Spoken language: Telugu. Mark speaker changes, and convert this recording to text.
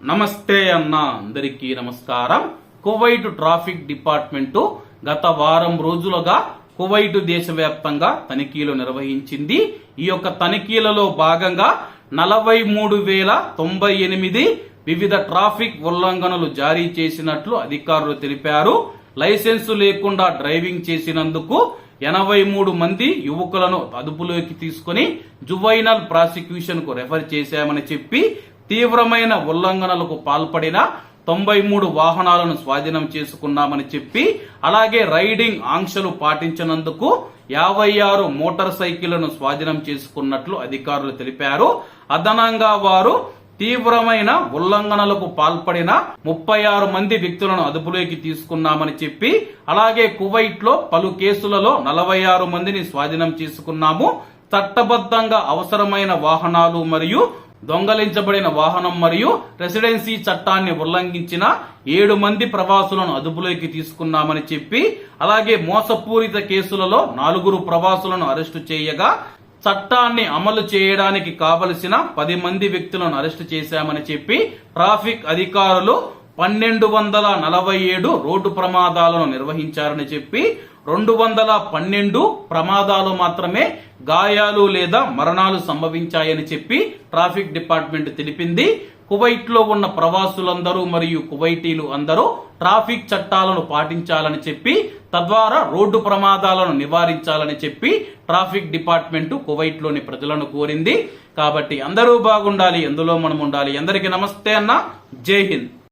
Speaker 1: నమస్తే అన్న అందరికీ నమస్కారం. కువైట్ ట్రాఫిక్ డిపార్ట్మెంటు గత వారం రోజులుగా కువైట్ దేశవ్యాప్తంగా తనిఖీలు నిర్వహించింది. ఈ యొక్క తనిఖీలలో భాగంగా నలభై మూడు వేల తొంభై ఎనిమిది వివిధ ట్రాఫిక్ ఉల్లంఘనలు జారీ చేసినట్లు అధికారులు తెలిపారు. లైసెన్సు లేకుండా డ్రైవింగ్ చేసినందుకు ఎనభై మూడు మంది యువకులను అదుపులోకి తీసుకుని జువైనల్ ప్రాసిక్యూషన్కు రెఫర్ చేశామని చెప్పి తీవ్రమైన ఉల్లంఘనలకు పాల్పడిన తొంభై మూడు వాహనాలను స్వాధీనం చేసుకున్నామని చెప్పి అలాగే రైడింగ్ ఆంక్షలు పాటించినందుకు యాభై ఆరు మోటార్ సైకిళ్ళను స్వాధీనం చేసుకున్నట్లు అధికారులు తెలిపారు. అదనంగా వారు తీవ్రమైన ఉల్లంఘనలకు పాల్పడిన ముప్పై ఆరు మంది వ్యక్తులను అదుపులోకి తీసుకున్నామని చెప్పి అలాగే కువైట్లో పలు కేసులలో నలభై ఆరు మందిని స్వాధీనం చేసుకున్నాము. చట్టబద్ధంగా అవసరమైన వాహనాలు మరియు దొంగలించబడిన వాహనం మరియు రెసిడెన్సీ చట్టాన్ని ఉల్లంఘించిన ఏడు మంది ప్రవాసులను అదుపులోకి తీసుకున్నామని చెప్పి అలాగే మోసపూరిత కేసులలో నాలుగురు ప్రవాసులను అరెస్టు చేయగా చట్టాన్ని అమలు చేయడానికి కావలసిన పది మంది వ్యక్తులను అరెస్టు చేశామని చెప్పి ట్రాఫిక్ అధికారులు పన్నెండు వందల నలభై ఏడు రోడ్డు ప్రమాదాలను నిర్వహించారని చెప్పి రెండు వందల పన్నెండు ప్రమాదాలు మాత్రమే గాయాలు లేదా మరణాలు సంభవించాయని చెప్పి ట్రాఫిక్ డిపార్ట్మెంట్ తెలిపింది. కువైట్లో ఉన్న ప్రవాసులందరూ మరియు కువైటీలు అందరూ ట్రాఫిక్ చట్టాలను పాటించాలని చెప్పి తద్వారా రోడ్డు ప్రమాదాలను నివారించాలని చెప్పి ట్రాఫిక్ డిపార్ట్మెంట్ కువైట్లోని ప్రజలను కోరింది. కాబట్టి అందరూ బాగుండాలి ఎందులో మనం ఉండాలి అందరికీ నమస్తే అన్న. జై హింద్.